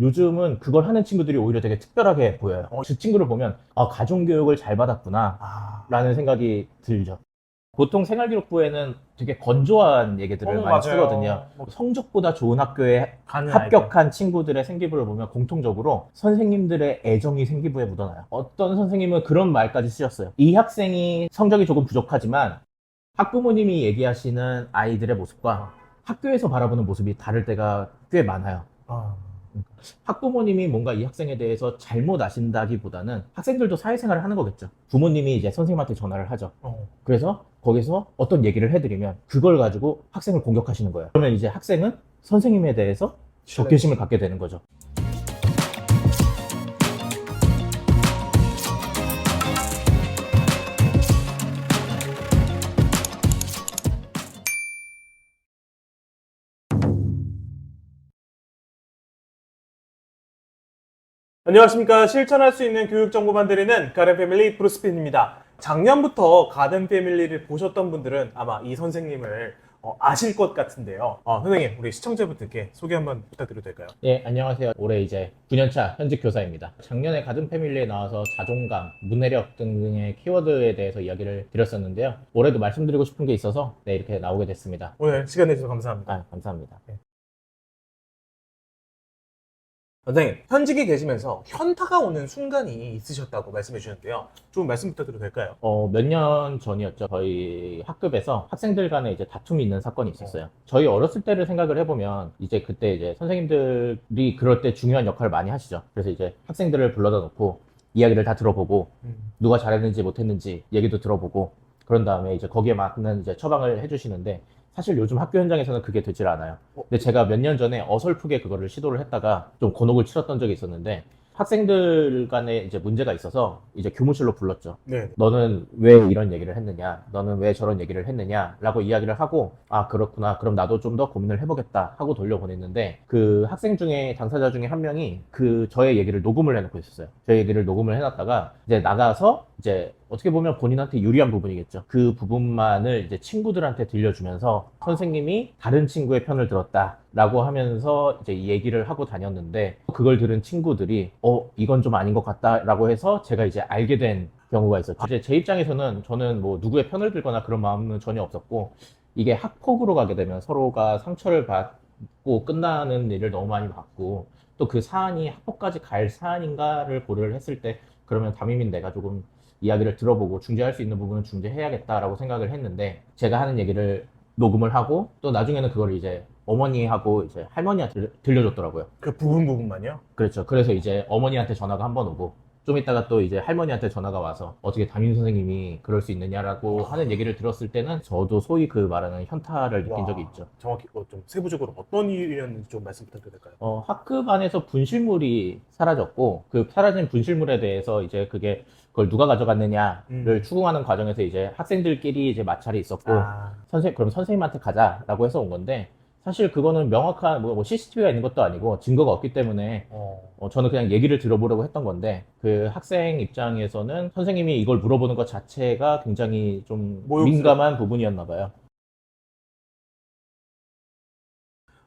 요즘은 그걸 하는 친구들이 오히려 되게 특별하게 보여요. 어. 그 친구를 보면 아, 가정교육을 잘 받았구나 아, 라는 생각이 들죠. 보통 생활기록부에는 되게 건조한 얘기들을 어, 많이 맞아요. 쓰거든요. 뭐- 성적보다 좋은 학교에 가는 합격한 친구들의 생기부를 보면 공통적으로 선생님들의 애정이 생기부에 묻어나요. 어떤 선생님은 그런 말까지 쓰셨어요. 이 학생이 성적이 조금 부족하지만 학부모님이 얘기하시는 아이들의 모습과 학교에서 바라보는 모습이 다를 때가 꽤 많아요. 아, 학부모님이 뭔가 이 학생에 대해서 잘못 아신다기보다는 학생들도 사회생활을 하는 거겠죠. 부모님이 이제 선생님한테 전화를 하죠. 어. 그래서 거기서 어떤 얘기를 해드리면 그걸 가지고 학생을 공격하시는 거예요. 그러면 이제 학생은 선생님에 대해서 적개심을 갖게 되는 거죠. 안녕하십니까. 실천할 수 있는 교육 정보만 드리는 가든 패밀리 브루스핀입니다. 작년부터 가든 패밀리를 보셨던 분들은 아마 이 선생님을 어, 아실 것 같은데요. 어, 선생님, 우리 시청자분들께 소개 한번 부탁드려도 될까요? 예, 안녕하세요. 올해 이제 9년차 현직 교사입니다. 작년에 가든 패밀리에 나와서 자존감, 문해력 등등의 키워드에 대해서 이야기를 드렸었는데요. 올해도 말씀드리고 싶은 게 있어서 네, 이렇게 나오게 됐습니다. 오늘 시간 내주셔서 감사합니다. 아, 감사합니다. 선생님, 현직에 계시면서 현타가 오는 순간이 있으셨다고 말씀해 주셨는데요. 좀 말씀 부탁드려도 될까요? 어, 몇 년 전이었죠. 저희 학급에서 학생들 간에 이제 다툼이 있는 사건이 있었어요. 저희 어렸을 때를 생각을 해보면 이제 그때 이제 선생님들이 그럴 때 중요한 역할을 많이 하시죠. 그래서 이제 학생들을 불러다 놓고 이야기를 다 들어보고 음. 누가 잘했는지 못했는지 얘기도 들어보고 그런 다음에 이제 거기에 맞는 이제 처방을 해주시는데 사실 요즘 학교 현장에서는 그게 되질 않아요. 어? 근데 제가 몇 년 전에 어설프게 그거를 시도를 했다가 좀 곤혹을 치렀던 적이 있었는데 학생들 간에 이제 문제가 있어서 이제 교무실로 불렀죠. 네. 너는 왜 이런 얘기를 했느냐? 너는 왜 저런 얘기를 했느냐? 라고 이야기를 하고, 아, 그렇구나. 그럼 나도 좀 더 고민을 해보겠다. 하고 돌려보냈는데, 그 학생 중에, 당사자 중에 한 명이 그 저의 얘기를 녹음을 해놓고 있었어요. 저 얘기를 녹음을 해놨다가, 이제 나가서, 이제 어떻게 보면 본인한테 유리한 부분이겠죠. 그 부분만을 이제 친구들한테 들려주면서 선생님이 다른 친구의 편을 들었다. 라고 하면서 이제 이 얘기를 하고 다녔는데, 그걸 들은 친구들이, 어, 이건 좀 아닌 것 같다. 라고 해서 제가 이제 알게 된 경우가 있었죠. 이제 제 입장에서는 저는 뭐 누구의 편을 들거나 그런 마음은 전혀 없었고, 이게 학폭으로 가게 되면 서로가 상처를 받고 끝나는 일을 너무 많이 봤고, 또 그 사안이 학폭까지 갈 사안인가를 고려를 했을 때, 그러면 담임인 내가 조금 이야기를 들어보고 중재할 수 있는 부분은 중재해야겠다라고 생각을 했는데, 제가 하는 얘기를 녹음을 하고, 또 나중에는 그걸 이제 어머니하고 이제 할머니한테 들려줬더라고요. 그 부분 부분만요? 그렇죠. 그래서 이제 어머니한테 전화가 한 번 오고, 좀 이따가 또 이제 할머니한테 전화가 와서 어떻게 담임 선생님이 그럴 수 있느냐라고 하는 얘기를 들었을 때는 저도 소위 그 말하는 현타를 느낀 와. 적이 있죠. 정확히 어, 좀 세부적으로 어떤 일이었는지 좀 말씀 부탁드려도 될까요? 어, 학급 안에서 분실물이 사라졌고, 그 사라진 분실물에 대해서 이제 그게 그걸 누가 가져갔느냐를 음. 추궁하는 과정에서 이제 학생들끼리 이제 마찰이 있었고, 아, 선생 그럼 선생님한테 가자라고 해서 온 건데, 사실 그거는 명확한 뭐, 뭐 CCTV가 있는 것도 아니고 증거가 없기 때문에 어, 어, 저는 그냥 얘기를 들어보려고 했던 건데 그 학생 입장에서는 선생님이 이걸 물어보는 것 자체가 굉장히 좀 모욕스러워. 민감한 부분이었나 봐요.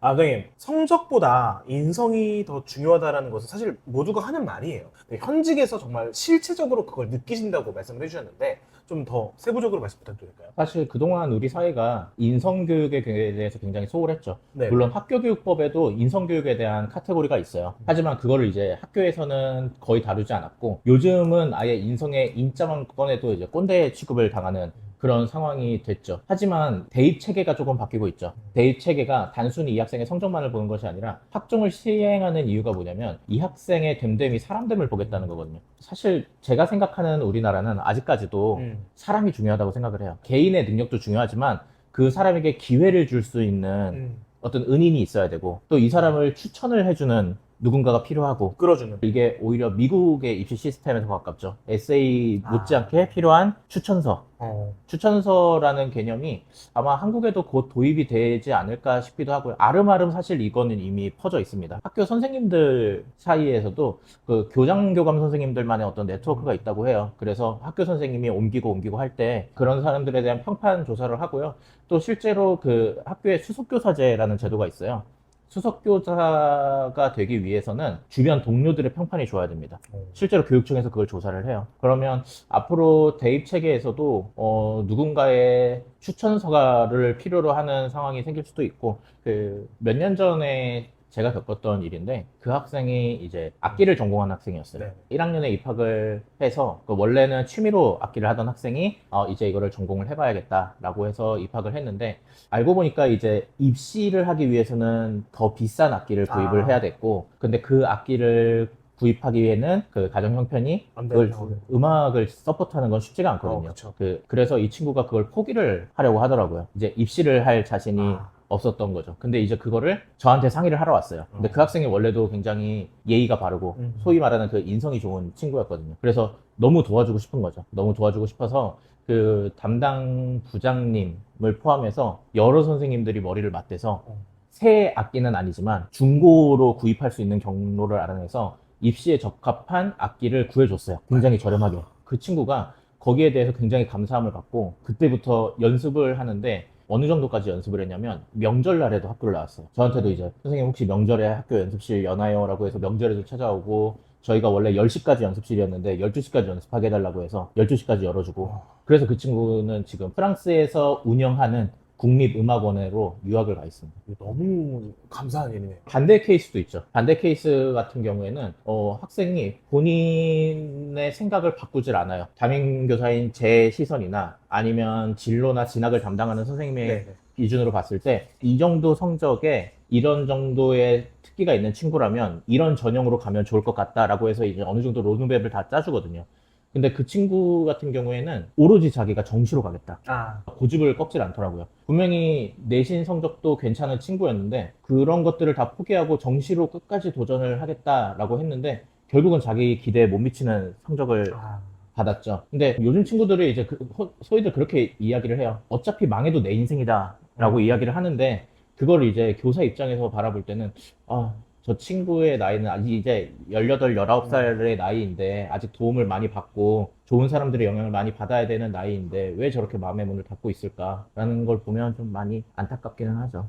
아, 선생님, 성적보다 인성이 더 중요하다라는 것은 사실 모두가 하는 말이에요. 현직에서 정말 실체적으로 그걸 느끼신다고 말씀을 해주셨는데, 좀 더 세부적으로 말씀 부탁드릴까요? 사실 그동안 우리 사회가 인성교육에 대해서 굉장히 소홀했죠. 네. 물론 학교교육법에도 인성교육에 대한 카테고리가 있어요. 하지만 그거를 이제 학교에서는 거의 다루지 않았고 요즘은 아예 인성의 인자만 꺼내도 이제 꼰대 취급을 당하는 그런 상황이 됐죠. 하지만 대입 체계가 조금 바뀌고 있죠. 대입 체계가 단순히 이 학생의 성적만을 보는 것이 아니라 학종을 시행하는 이유가 뭐냐면 이 학생의 됨됨이 사람됨을 보겠다는 거거든요. 사실 제가 생각하는 우리나라는 아직까지도 음. 사람이 중요하다고 생각을 해요. 개인의 능력도 중요하지만 그 사람에게 기회를 줄 수 있는 음. 어떤 은인이 있어야 되고 또 이 사람을 추천을 해주는 누군가가 필요하고 끌어주는. 이게 오히려 미국의 입시 시스템에서 가깝죠. 에세이 아. 못지않게 필요한 추천서. 어. 추천서라는 개념이 아마 한국에도 곧 도입이 되지 않을까 싶기도 하고요. 아름아름 사실 이거는 이미 퍼져 있습니다. 학교 선생님들 사이에서도 그 교장 교감 선생님들만의 어떤 네트워크가 있다고 해요. 그래서 학교 선생님이 옮기고 옮기고 할 때 그런 사람들에 대한 평판 조사를 하고요. 또 실제로 그 학교에 수속교사제라는 제도가 있어요. 수석교사가 되기 위해서는 주변 동료들의 평판이 좋아야 됩니다. 실제로 교육청에서 그걸 조사를 해요. 그러면 앞으로 대입 체계에서도 어, 누군가의 추천 서가를 필요로 하는 상황이 생길 수도 있고 그 몇 년 전에 제가 겪었던 일인데 그 학생이 이제 악기를 전공한 학생이었어요. 네. 1학년에 입학을 해서 그 원래는 취미로 악기를 하던 학생이 어, 이제 이거를 전공을 해봐야겠다라고 해서 입학을 했는데 알고 보니까 이제 입시를 하기 위해서는 더 비싼 악기를 구입을 아. 해야 됐고 근데 그 악기를 구입하기 위해는 그 가정 형편이 안 그걸 되죠. 음악을 서포트하는 건 쉽지가 어, 않거든요. 그쵸. 그 그래서 이 친구가 그걸 포기를 하려고 하더라고요. 이제 입시를 할 자신이 아. 없었던 거죠. 근데 이제 그거를 저한테 상의를 하러 왔어요. 근데 어. 그 학생이 원래도 굉장히 예의가 바르고 음. 소위 말하는 그 인성이 좋은 친구였거든요. 그래서 너무 도와주고 싶은 거죠. 너무 도와주고 싶어서 그 담당 부장님을 포함해서 여러 선생님들이 머리를 맞대서 어. 새 악기는 아니지만 중고로 구입할 수 있는 경로를 알아내서 입시에 적합한 악기를 구해줬어요. 굉장히 저렴하게. 그 친구가 거기에 대해서 굉장히 감사함을 갖고 그때부터 연습을 하는데 어느 정도까지 연습을 했냐면 명절날에도 학교를 나왔어요. 저한테도 이제 선생님 혹시 명절에 학교 연습실 여나요? 라고 해서 명절에도 찾아오고 저희가 원래 10시까지 연습실이었는데 12시까지 연습하게 해달라고 해서 12시까지 열어주고 그래서 그 친구는 지금 프랑스에서 운영하는 국립음악원으로 유학을 가 있습니다. 너무 감사한 일이네요. 반대 케이스도 있죠. 반대 케이스 같은 경우에는 어, 학생이 본인의 생각을 바꾸질 않아요. 담임교사인 제 시선이나 아니면 진로나 진학을 담당하는 선생님의 네. 네. 기준으로 봤을 때 이 정도 성적에 이런 정도의 특기가 있는 친구라면 이런 전형으로 가면 좋을 것 같다라고 해서 이제 어느 정도 로드맵을 다 짜주거든요. 근데 그 친구 같은 경우에는 오로지 자기가 정시로 가겠다. 아, 고집을 꺾질 않더라고요. 분명히 내신 성적도 괜찮은 친구였는데 그런 것들을 다 포기하고 정시로 끝까지 도전을 하겠다라고 했는데 결국은 자기 기대에 못 미치는 성적을 아. 받았죠. 근데 요즘 친구들이 이제 그- 호- 소위들 그렇게 이야기를 해요. 어차피 망해도 내 인생이다라고 음. 이야기를 하는데 그걸 이제 교사 입장에서 바라볼 때는 아, 저 친구의 나이는 아직 이제 18, 19살의 나이인데 아직 도움을 많이 받고 좋은 사람들의 영향을 많이 받아야 되는 나이인데 왜 저렇게 마음의 문을 닫고 있을까라는 걸 보면 좀 많이 안타깝기는 하죠.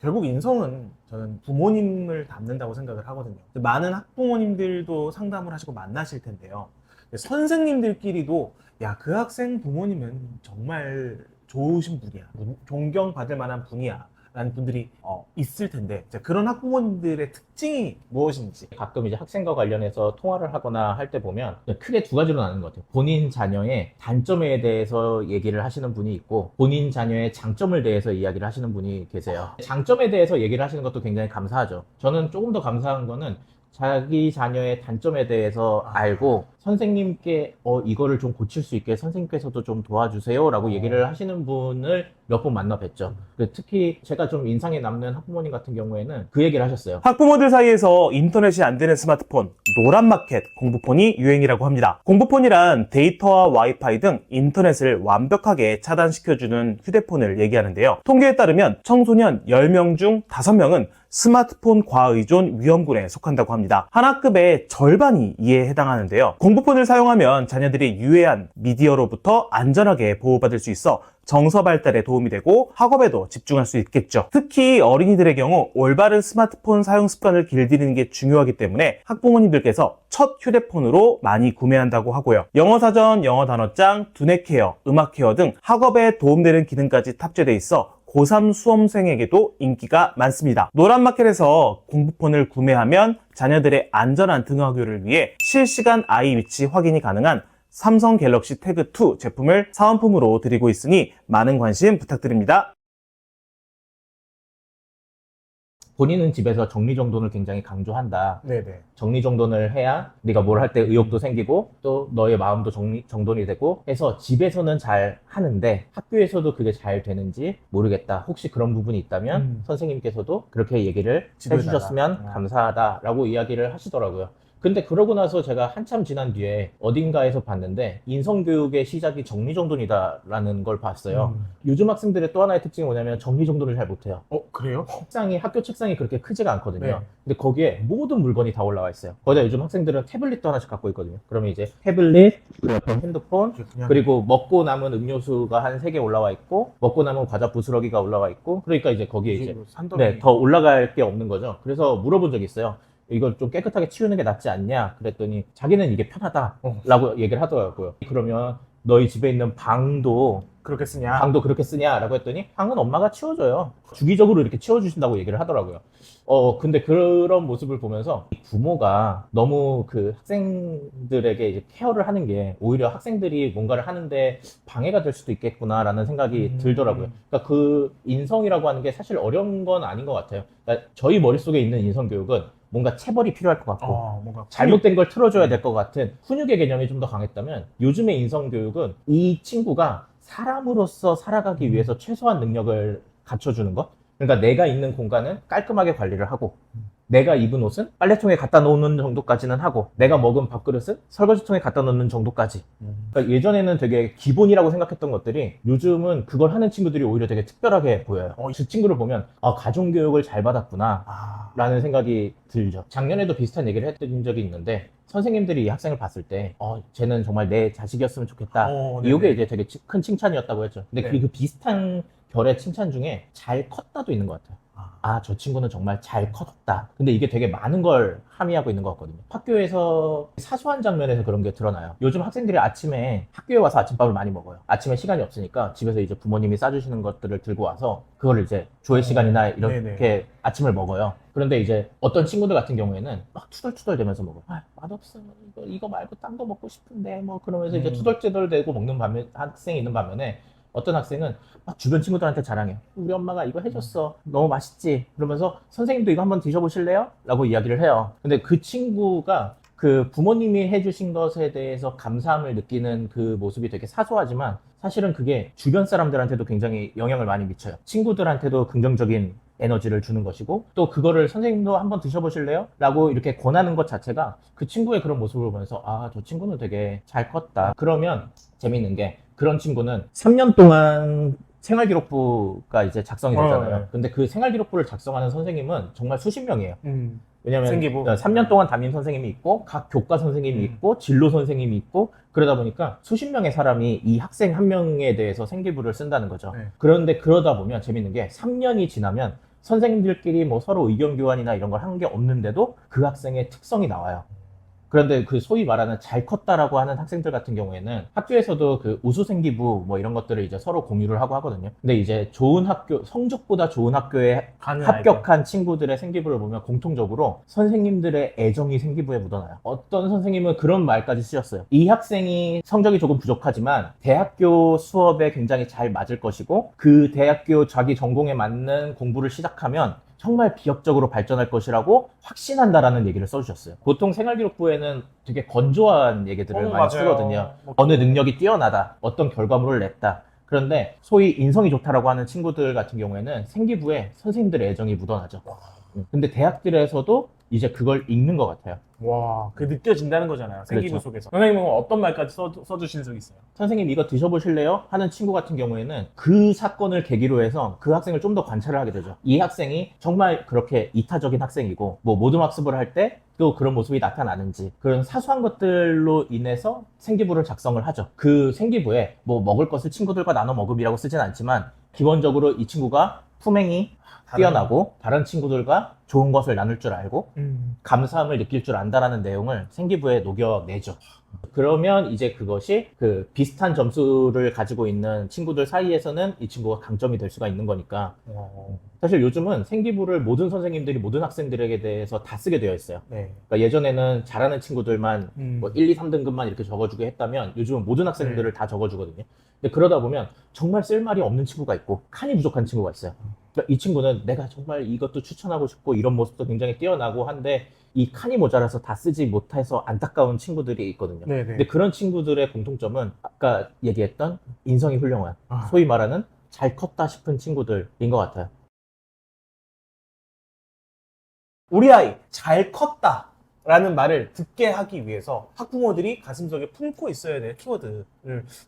결국 인성은 저는 부모님을 닮는다고 생각을 하거든요. 많은 학부모님들도 상담을 하시고 만나실 텐데요. 선생님들끼리도 야, 그 학생 부모님은 정말 좋으신 분이야. 존경받을 만한 분이야. 라는 분들이 어, 있을 텐데 자, 그런 학부모님들의 특징이 무엇인지 가끔 이제 학생과 관련해서 통화를 하거나 할 때 보면 크게 두 가지로 나누는 것 같아요. 본인 자녀의 단점에 대해서 얘기를 하시는 분이 있고 본인 자녀의 장점을 대해서 이야기를 하시는 분이 계세요. 장점에 대해서 얘기를 하시는 것도 굉장히 감사하죠. 저는 조금 더 감사한 거는 자기 자녀의 단점에 대해서 알고 선생님께 어 이거를 좀 고칠 수 있게 선생님께서도 좀 도와주세요라고 어. 얘기를 하시는 분을 몇 번 만나 뵀죠. 그 특히 제가 좀 인상에 남는 학부모님 같은 경우에는 그 얘기를 하셨어요. 학부모들 사이에서 인터넷이 안 되는 스마트폰, 노란 마켓 공부폰이 유행이라고 합니다. 공부폰이란 데이터와 와이파이 등 인터넷을 완벽하게 차단시켜주는 휴대폰을 얘기하는데요. 통계에 따르면 청소년 10명 중 5명은 스마트폰 과의존 위험군에 속한다고 합니다. 한 학급의 절반이 이에 해당하는데요. 공부폰을 사용하면 자녀들이 유해한 미디어로부터 안전하게 보호받을 수 있어 정서 발달에 도움이 되고 학업에도 집중할 수 있겠죠. 특히 어린이들의 경우 올바른 스마트폰 사용 습관을 길들이는 게 중요하기 때문에 학부모님들께서 첫 휴대폰으로 많이 구매한다고 하고요. 영어 사전, 영어 단어장, 두뇌 케어, 음악 케어 등 학업에 도움되는 기능까지 탑재돼 있어 고3 수험생에게도 인기가 많습니다. 노란마켓에서 공부폰을 구매하면 자녀들의 안전한 등하교를 위해 실시간 아이 위치 확인이 가능한 삼성 갤럭시 태그 2 제품을 사은품으로 드리고 있으니 많은 관심 부탁드립니다. 본인은 집에서 정리정돈을 굉장히 강조한다. 네네. 정리정돈을 해야 네가 뭘 할 때 의욕도 생기고 또 너의 마음도 정리, 정돈이 되고 해서 집에서는 잘 하는데 학교에서도 그게 잘 되는지 모르겠다. 혹시 그런 부분이 있다면 음. 선생님께서도 그렇게 얘기를. 해주셨으면 아. 감사하다라고 이야기를 하시더라고요. 근데 그러고 나서 제가 한참 지난 뒤에 어딘가에서 봤는데 인성교육의 시작이 정리정돈이다라는 걸 봤어요. 음. 요즘 학생들의 또 하나의 특징이 뭐냐면 정리정돈을 잘 못해요. 어 그래요? 책상이 학교 책상이 그렇게 크지가 않거든요. 네. 근데 거기에 모든 물건이 다 올라와 있어요. 거기다 요즘 학생들은 태블릿도 하나씩 갖고 있거든요. 그러면 이제 태블릿, 그 핸드폰, 그리고 먹고 남은 음료수가 한 세 개 올라와 있고 먹고 남은 과자 부스러기가 올라와 있고 그러니까 이제 거기에 이제 산더미. 네, 더 올라갈 게 없는 거죠. 그래서 물어본 적이 있어요. 이걸 좀 깨끗하게 치우는 게 낫지 않냐? 그랬더니 자기는 이게 편하다. 어. 라고 얘기를 하더라고요. 그러면 너희 집에 있는 방도 그렇게 쓰냐? 방도 그렇게 쓰냐? 라고 했더니 방은 엄마가 치워줘요. 주기적으로 이렇게 치워주신다고 얘기를 하더라고요. 어, 근데 그런 모습을 보면서 부모가 너무 그 학생들에게 이제 케어를 하는 게 오히려 학생들이 뭔가를 하는데 방해가 될 수도 있겠구나라는 생각이 음. 들더라고요. 그러니까 그 인성이라고 하는 게 사실 어려운 건 아닌 것 같아요. 그러니까 저희 머릿 속에 있는 인성 교육은 뭔가 체벌이 필요할 것 같고 어 뭔가 잘못된 걸 틀어줘야 될 것 같은 훈육의 개념이 좀 더 강했다면 요즘의 인성교육은 이 친구가 사람으로서 살아가기 음. 위해서 최소한 능력을 갖춰주는 것? 그러니까 내가 있는 공간은 깔끔하게 관리를 하고 내가 입은 옷은 빨래통에 갖다 놓는 정도까지는 하고 내가 먹은 밥그릇은 설거지통에 갖다 놓는 정도까지 음. 그러니까 예전에는 되게 기본이라고 생각했던 것들이 요즘은 그걸 하는 친구들이 오히려 되게 특별하게 보여요 어. 그 친구를 보면 아 가정교육을 잘 받았구나 아 라는 생각이 들죠. 작년에도 비슷한 얘기를 했던 적이 있는데 선생님들이 이 학생을 봤을 때 어, 쟤는 정말 내 자식이었으면 좋겠다. 어, 네네. 이게 이제 되게 치- 큰 칭찬이었다고 했죠. 근데 네. 그, 그 비슷한 결의 칭찬 중에 잘 컸다도 있는 것 같아요. 아. 아, 저 친구는 정말 잘 컸다. 근데 이게 되게 많은 걸 함의하고 있는 것 같거든요. 학교에서 사소한 장면에서 그런 게 드러나요. 요즘 학생들이 아침에 학교에 와서 아침밥을 많이 먹어요. 아침에 시간이 없으니까 집에서 이제 부모님이 싸주시는 것들을 들고 와서 그거를 이제 조회 시간이나 이렇게 네네. 아침을 먹어요. 그런데 이제 어떤 친구들 같은 경우에는 막 투덜투덜 대면서 먹어. 아, 맛없어. 이거, 이거 말고 딴 거 먹고 싶은데. 뭐 그러면서 이제 음. 투덜투덜 대고 먹는 반면, 학생이 있는 반면에 어떤 학생은 막 주변 친구들한테 자랑해요. 우리 엄마가 이거 해줬어. 너무 맛있지. 그러면서 선생님도 이거 한번 드셔보실래요? 라고 이야기를 해요. 근데 그 친구가 그 부모님이 해주신 것에 대해서 감사함을 느끼는 그 모습이 되게 사소하지만 사실은 그게 주변 사람들한테도 굉장히 영향을 많이 미쳐요. 친구들한테도 긍정적인 에너지를 주는 것이고 또 그거를 선생님도 한번 드셔보실래요? 라고 이렇게 권하는 것 자체가 그 친구의 그런 모습을 보면서 아 저 친구는 되게 잘 컸다. 그러면 재밌는 게 그런 친구는 3년 동안 생활기록부가 이제 작성이 어, 되잖아요. 네. 근데 그 생활기록부를 작성하는 선생님은 정말 수십 명이에요. 음. 왜냐면 생기부. 3년 동안 담임 선생님이 있고 각 교과 선생님이 음. 있고 진로 선생님이 있고 그러다 보니까 수십 명의 사람이 이 학생 한 명에 대해서 생기부를 쓴다는 거죠. 네. 그런데 그러다 보면 재밌는 게 3년이 지나면 선생님들끼리 뭐 서로 의견 교환이나 이런 걸 한 게 없는데도 그 학생의 특성이 나와요. 그런데 그 소위 말하는 잘 컸다라고 하는 학생들 같은 경우에는 학교에서도 그 우수생기부 뭐 이런 것들을 이제 서로 공유를 하고 하거든요. 근데 이제 좋은 학교, 성적보다 좋은 학교에 합격한 친구들의 생기부를 보면 공통적으로 선생님들의 애정이 생기부에 묻어나요. 어떤 선생님은 그런 말까지 쓰셨어요. 이 학생이 성적이 조금 부족하지만 대학교 수업에 굉장히 잘 맞을 것이고 그 대학교 자기 전공에 맞는 공부를 시작하면 정말 비협적으로 발전할 것이라고 확신한다라는 얘기를 써주셨어요. 보통 생활기록부에는 되게 건조한 얘기들을 어, 많이 맞아요. 쓰거든요. 뭐 어느 능력이 뛰어나다, 어떤 결과물을 냈다. 그런데 소위 인성이 좋다라고 하는 친구들 같은 경우에는 생기부에 선생님들의 애정이 묻어나죠. 음, 근데 대학들에서도 이제 그걸 읽는 것 같아요. 와, 그 느껴진다는 거잖아요. 생기부 그렇죠. 속에서. 선생님은 어떤 말까지 써, 써주신 적 있어요? 선생님 이거 드셔보실래요? 하는 친구 같은 경우에는 그 사건을 계기로 해서 그 학생을 좀 더 관찰을 하게 되죠. 이 학생이 정말 그렇게 이타적인 학생이고 뭐 모든 학습을 할 때 또 그런 모습이 나타나는지 그런 사소한 것들로 인해서 생기부를 작성을 하죠. 그 생기부에 뭐 먹을 것을 친구들과 나눠 먹음이라고 쓰진 않지만 기본적으로 이 친구가 품행이 뛰어나고 다른 친구들과 좋은 것을 나눌 줄 알고 음. 감사함을 느낄 줄 안다라는 내용을 생기부에 녹여내죠. 그러면 이제 그것이 그 비슷한 점수를 가지고 있는 친구들 사이에서는 이 친구가 강점이 될 수가 있는 거니까 어, 사실 요즘은 생기부를 모든 선생님들이 모든 학생들에게 대해서 다 쓰게 되어 있어요. 네. 그러니까 예전에는 잘하는 친구들만 음. 뭐 1, 2, 3등급만 이렇게 적어주게 했다면 요즘은 모든 학생들을 다 적어주거든요. 근데 그러다 보면 정말 쓸 말이 없는 친구가 있고 칸이 부족한 친구가 있어요. 그러니까 이 친구는 내가 정말 이것도 추천하고 싶고 이런 모습도 굉장히 뛰어나고 한데 이 칸이 모자라서 다 쓰지 못해서 안타까운 친구들이 있거든요. 네네. 근데 그런 친구들의 공통점은 아까 얘기했던 인성이 훌륭한 아. 소위 말하는 잘 컸다 싶은 친구들인 것 같아요. 우리 아이 잘 컸다. 라는 말을 듣게 하기 위해서 학부모들이 가슴속에 품고 있어야 될 키워드를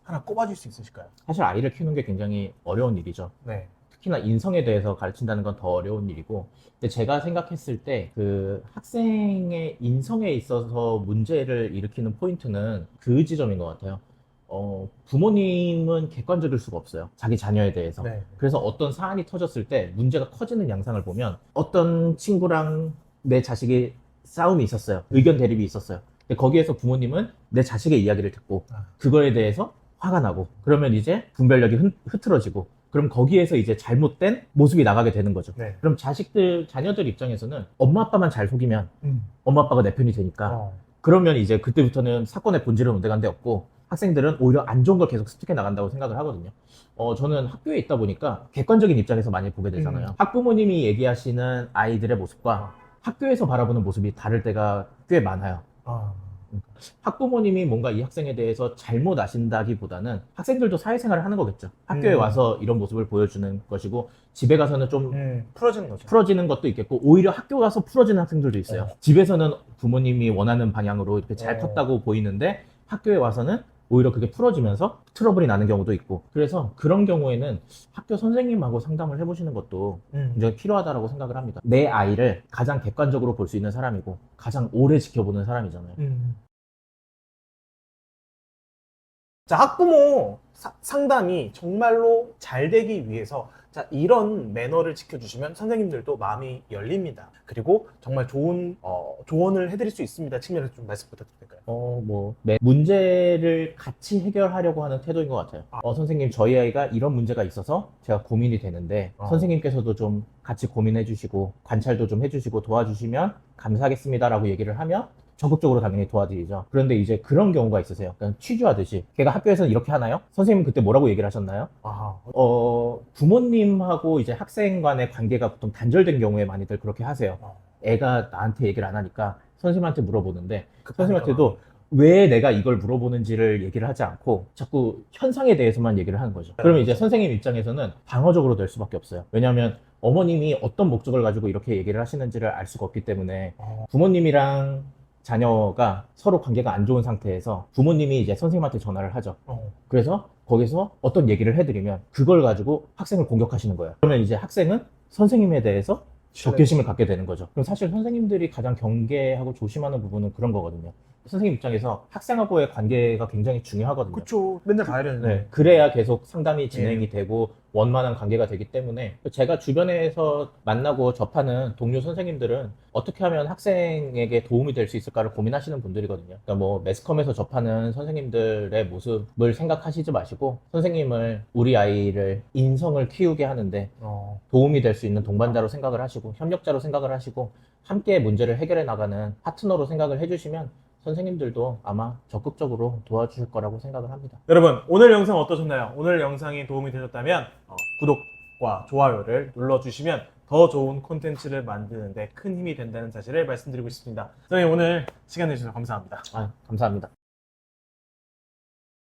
하나 꼽아줄 수 있으실까요? 사실 아이를 키우는 게 굉장히 어려운 일이죠. 네. 특히나 인성에 대해서 가르친다는 건 더 어려운 일이고, 근데 제가 생각했을 때 그 학생의 인성에 있어서 문제를 일으키는 포인트는 그 지점인 것 같아요. 어, 부모님은 객관적일 수가 없어요. 자기 자녀에 대해서. 네. 그래서 어떤 사안이 터졌을 때 문제가 커지는 양상을 보면 어떤 친구랑 내 자식이 싸움이 있었어요. 의견 대립이 있었어요. 근데 거기에서 부모님은 내 자식의 이야기를 듣고 아. 그거에 대해서 화가 나고 그러면 이제 분별력이 흐, 흐트러지고 그럼 거기에서 이제 잘못된 모습이 나가게 되는 거죠. 네. 그럼 자식들, 자녀들 입장에서는 엄마 아빠만 잘 속이면 음. 엄마 아빠가 내 편이 되니까 어. 그러면 이제 그때부터는 사건의 본질은 온데간 데 없고 학생들은 오히려 안 좋은 걸 계속 습득해 나간다고 생각을 하거든요. 어, 저는 학교에 있다 보니까 객관적인 입장에서 많이 보게 되잖아요. 음. 학부모님이 얘기하시는 아이들의 모습과 학교에서 바라보는 모습이 다를 때가 꽤 많아요. 아. 학부모님이 뭔가 이 학생에 대해서 잘못 아신다기보다는 학생들도 사회생활을 하는 거겠죠. 학교에 음. 와서 이런 모습을 보여주는 것이고 집에 가서는 좀 음, 풀어지는 거죠. 풀어지는 것도 있겠고 오히려 학교 가서 풀어지는 학생들도 있어요. 어. 집에서는 부모님이 원하는 방향으로 이렇게 잘 어. 컸다고 보이는데 학교에 와서는 오히려 그게 풀어지면서 트러블이 나는 경우도 있고 그래서 그런 경우에는 학교 선생님하고 상담을 해보시는 것도 음. 굉장히 필요하다고 생각을 합니다. 내 아이를 가장 객관적으로 볼 수 있는 사람이고 가장 오래 지켜보는 사람이잖아요. 음. 자, 학부모 사- 상담이 정말로 잘 되기 위해서 자, 이런 매너를 지켜주시면 선생님들도 마음이 열립니다. 그리고 정말 좋은 어, 조언을 해드릴 수 있습니다. 측면에서 좀 말씀 부탁드릴까요? 어, 뭐, 매- 문제를 같이 해결하려고 하는 태도인 것 같아요. 어, 선생님, 저희 아이가 이런 문제가 있어서 제가 고민이 되는데, 어. 선생님께서도 좀 같이 고민해 주시고, 관찰도 좀 해주시고 도와주시면 감사하겠습니다.라고 얘기를 하면, 적극적으로 당연히 도와드리죠. 그런데 이제 그런 경우가 있으세요. 그냥 취조하듯이. 걔가 학교에서는 이렇게 하나요? 선생님은 그때 뭐라고 얘기를 하셨나요? 아, 어, 부모님하고 이제 학생 간의 관계가 보통 단절된 경우에 많이들 그렇게 하세요. 어. 애가 나한테 얘기를 안 하니까 선생님한테 물어보는데, 급하니까. 선생님한테도 왜 내가 이걸 물어보는지를 얘기를 하지 않고 자꾸 현상에 대해서만 얘기를 하는 거죠. 그러면 이제 선생님 입장에서는 방어적으로 될 수밖에 없어요. 왜냐하면 어머님이 어떤 목적을 가지고 이렇게 얘기를 하시는지를 알 수가 없기 때문에 어, 부모님이랑 자녀가 서로 관계가 안 좋은 상태에서 부모님이 이제 선생님한테 전화를 하죠. 어. 그래서 거기서 어떤 얘기를 해드리면 그걸 가지고 학생을 공격하시는 거예요. 그러면 이제 학생은 선생님에 대해서 적개심을 갖게 되는 거죠. 그럼 사실 선생님들이 가장 경계하고 조심하는 부분은 그런 거거든요. 선생님 입장에서 학생하고의 관계가 굉장히 중요하거든요. 그쵸. 맨날 봐야 되는데. 네, 그래야 계속 상담이 예. 진행이 되고 원만한 관계가 되기 때문에 제가 주변에서 만나고 접하는 동료 선생님들은 어떻게 하면 학생에게 도움이 될 수 있을까를 고민하시는 분들이거든요. 그러니까 뭐 매스컴에서 접하는 선생님들의 모습을 생각하시지 마시고 선생님을 우리 아이를 인성을 키우게 하는데 어. 도움이 될 수 있는 동반자로 생각을 하시고 협력자로 생각을 하시고 함께 문제를 해결해 나가는 파트너로 생각을 해주시면 선생님들도 아마 적극적으로 도와주실 거라고 생각을 합니다. 여러분 오늘 영상 어떠셨나요? 오늘 영상이 도움이 되셨다면 어, 구독과 좋아요를 눌러주시면 더 좋은 콘텐츠를 만드는데 큰 힘이 된다는 사실을 말씀드리고 싶습니다. 선생님 오늘 시간 내주셔서 감사합니다. 아, 감사합니다.